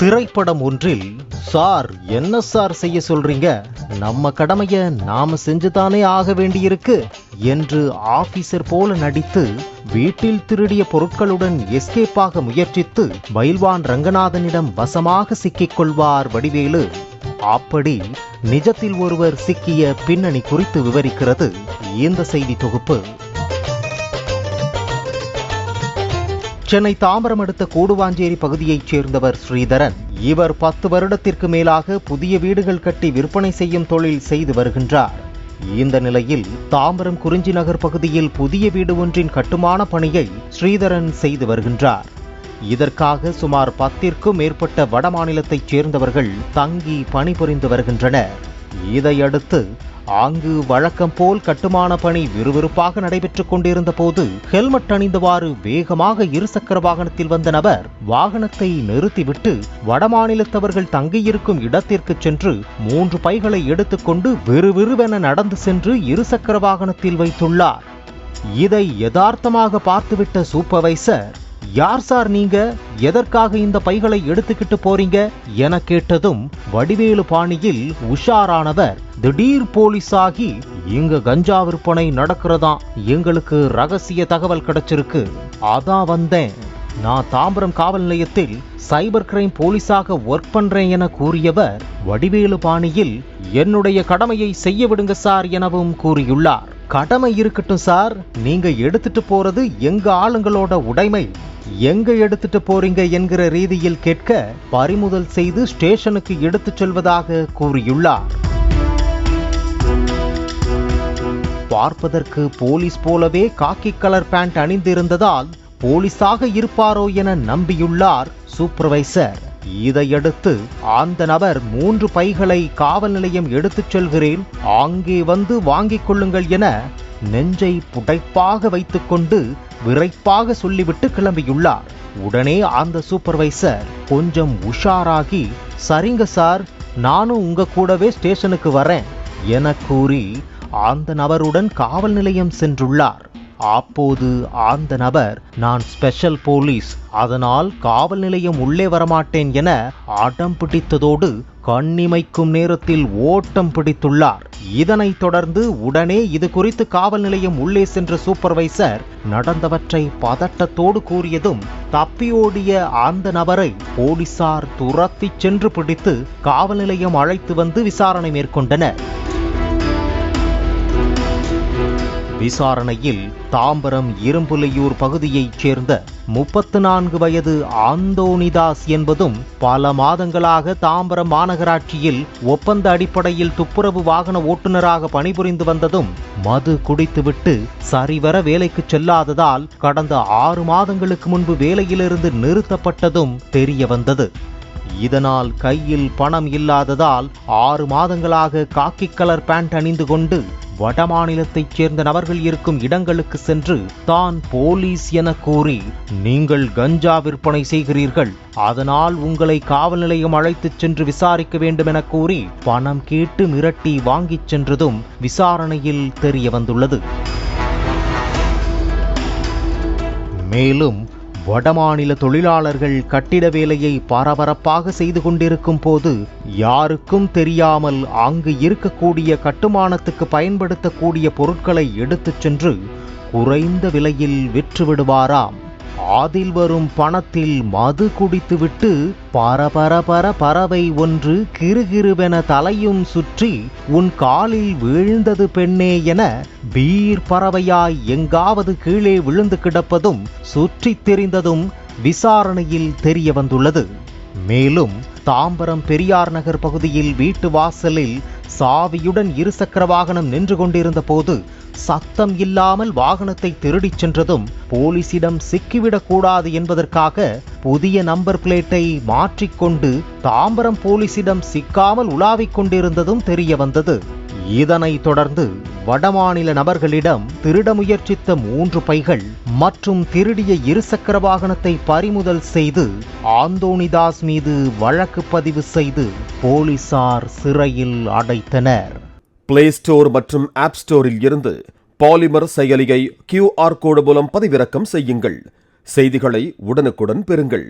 திரைப்படம் ஒன்றில் சார் என்ன சார் செய்ய சொல்றீங்க? நம்ம கடமைய நாம செஞ்சுதானே ஆக வேண்டியிருக்கு? என்று ஆபீசர் போல நடித்து வீட்டில் திருடிய பொருட்களுடன் எஸ்கேப் ஆக முயற்சித்து பயில்வான் ரங்கநாதனிடம் வசமாக சிக்கிக் கொள்வார் வடிவேலு. அப்படி நிஜத்தில் ஒருவர் சிக்கிய பின்னணி குறித்து விவரிக்கிறது. இந்த செய்தி தொகுப்பு. சென்னை தாம்பரம் அடுத்த கூடுவாஞ்சேரி பகுதியைச் சேர்ந்தவர் ஸ்ரீதரன். இவர் பத்து வருடத்திற்கு மேலாக புதிய வீடுகள் கட்டி விற்பனை செய்யும் தொழில் செய்து வருகின்றார். இந்த நிலையில் தாம்பரம் குறிஞ்சி நகர் பகுதியில் புதிய வீடு ஒன்றின் கட்டுமான பணியை ஸ்ரீதரன் செய்து வருகின்றார். இதற்காக சுமார் பத்திற்கும் மேற்பட்ட வடமாநிலத்தைச் சேர்ந்தவர்கள் தங்கி பணிபுரிந்து வருகின்றனர். இதையடுத்து அங்கு வழக்கம் போல் கட்டுமான பணி விறுவிறுப்பாக நடைபெற்றுக் கொண்டிருந்த போது ஹெல்மெட் அணிந்தவாறு வேகமாக இருசக்கர வாகனத்தில் வந்த நபர் வாகனத்தை நிறுத்திவிட்டு வடமாநிலத்தவர்கள் தங்கியிருக்கும் இடத்திற்கு சென்று மூன்று பைகளை எடுத்துக்கொண்டு விறுவிறுவென நடந்து சென்று இருசக்கர வாகனத்தில் வைத்துள்ளார். இதை யதார்த்தமாக பார்த்துவிட்ட சூப்பர்வைசர் யார் சார் நீங்க? எதற்காக இந்த பைகளை எடுத்துக்கிட்டு போறீங்க? என கேட்டதும் வடிவேலு பாணியில் உஷாரானவர் திடீர் போலீஸாகி இங்க கஞ்சா விற்பனை நடக்கிறதா? எங்களுக்கு ரகசிய தகவல் கிடைச்சிருக்கு. அதான் வந்தேன். நான் தாம்பரம் காவல் நிலையத்தில் சைபர் கிரைம் போலீஸாக ஒர்க் பண்றேன் என கூறியவர் வடிவேலு பாணியில் என்னுடைய கடமையை செய்ய விடுங்க சார் எனவும் கூறியுள்ளார். கடமை இருக்கட்டும் சார். நீங்க எடுத்துட்டு போறது எங்க ஆளுங்களோட உடைமை. எங்க எடுத்துட்டு போறீங்க என்கிற ரீதியில் கேட்க பறிமுதல் செய்து ஸ்டேஷனுக்கு எடுத்துச் செல்வதாக கூறியுள்ளார். பார்ப்பதற்கு போலீஸ் போலவே காக்கி கலர் பேண்ட் அணிந்திருந்ததால் போலீஸாக இருப்பாரோ என நம்பியுள்ளார் சூப்பர்வைசர். இதையடுத்து அந்த நபர் மூன்று பைகளை காவல் நிலையம் எடுத்துச் செல்கிறேன். அங்கே வந்து வாங்கிக் கொள்ளுங்கள் என நெஞ்சை புடைப்பாக வைத்துக்கொண்டு விரைப்பாக சொல்லிவிட்டு கிளம்பியுள்ளார். உடனே அந்த சூப்பர்வைசர் கொஞ்சம் உஷாராகி சரிங்க சார் நானும் உங்க கூடவே ஸ்டேஷனுக்கு வரேன் என கூறி அந்த நபருடன் காவல் நிலையம் சென்றுள்ளார். அப்போது அந்த நபர் நான் ஸ்பெஷல் போலீஸ் அதனால் காவல் நிலையம் உள்ளே வரமாட்டேன் என அடம் பிடித்ததோடு கண்ணிமைக்கும் நேரத்தில் ஓட்டம் பிடித்துள்ளார். இதனைத் தொடர்ந்து உடனே இது குறித்து காவல் நிலையம் உள்ளே சென்ற சூப்பர்வைசர் நடந்தவற்றை பதட்டத்தோடு கூறியதும் தப்பியோடிய அந்த நபரை போலீசார் துரத்திச் சென்று பிடித்து காவல் நிலையம் அழைத்து வந்து விசாரணை மேற்கொண்டனர். விசாரணையில் தாம்பரம் இரும்புலியூர் பகுதியைச் சேர்ந்த முப்பத்து நான்கு வயது ஆந்தோனிதாஸ் என்பதும் பல மாதங்களாக தாம்பரம் மாநகராட்சியில் ஒப்பந்த அடிப்படையில் துப்புரவு வாகன ஓட்டுநராக பணிபுரிந்து வந்ததும் மது குடித்துவிட்டு சரிவர வேலைக்கு செல்லாததால் கடந்த ஆறு மாதங்களுக்கு முன்பு வேலையிலிருந்து நிறுத்தப்பட்டதும் தெரிய வந்தது இதனால் கையில் பணம் இல்லாததால் ஆறு மாதங்களாக காக்கி கலர் பேண்ட் அணிந்து கொண்டு வடமாநிலத்தைச் சேர்ந்த நபர்கள் இருக்கும் இடங்களுக்கு சென்று தான் போலீஸ் என கூறி நீங்கள் கஞ்சா விற்பனை செய்கிறீர்கள். அதனால் உங்களை காவல் நிலையம் அழைத்துச் சென்று விசாரிக்க வேண்டும் என கூறி பணம் கேட்டு மிரட்டி வாங்கிச் சென்றதும் விசாரணையில் தெரிய வந்துள்ளது. மேலும் வடமாநில தொழிலாளர்கள் கட்டிட வேலையை பரபரப்பாக செய்து கொண்டிருக்கும் போது யாருக்கும் தெரியாமல் அங்கு இருக்கக்கூடிய கட்டுமானத்துக்கு பயன்படுத்தக்கூடிய பொருட்களை எடுத்துச் சென்று குறைந்த விலையில் விற்றுவிடுவாராம். அதில் வரும் பணத்தில் மது குடித்துவிட்டு பரபரபர பறவை ஒன்று கிறுகிறுவென தலையும் சுற்றி உன் காலில் வீழ்ந்தது பெண்ணே என பீர் பறவையாய் எங்காவது கீழே விழுந்து கிடப்பதும் சுற்றித் தெரிந்ததும் விசாரணையில் தெரிய வந்துள்ளது மேலும் தாம்பரம் பெரியார் நகர் பகுதியில் வீட்டு வாசலில் சாவியுடன் இருசக்கர வாகனம் நின்று கொண்டிருந்த போது சத்தம் இல்லாமல் வாகனத்தை திருடிச் சென்றதும் போலீசிடம் சிக்கிவிடக்கூடாது என்பதற்காக புதிய நம்பர் பிளேட்டை மாற்றிக்கொண்டு தாம்பரம் போலீசிடம் சிக்காமல் உலாவிக் கொண்டிருந்ததும் தெரிய வந்தது இதனைத் தொடர்ந்து வடமாநில நபர்களிடம் திருட முயற்சித்த மூன்று பைகள் மற்றும் திருடிய இருசக்கர வாகனத்தை பறிமுதல் செய்து ஆந்தோனிதாஸ் மீது வழக்கு பதிவு செய்து போலீசார் சிறையில் அடைத்தனர். பிளே ஸ்டோர் மற்றும் ஆப் ஸ்டோரில் இருந்து பாலிமர் செயலியை கியூஆர் கோடு மூலம் பதிவிறக்கம் செய்யுங்கள். செய்திகளை உடனுக்குடன் பெறுங்கள்.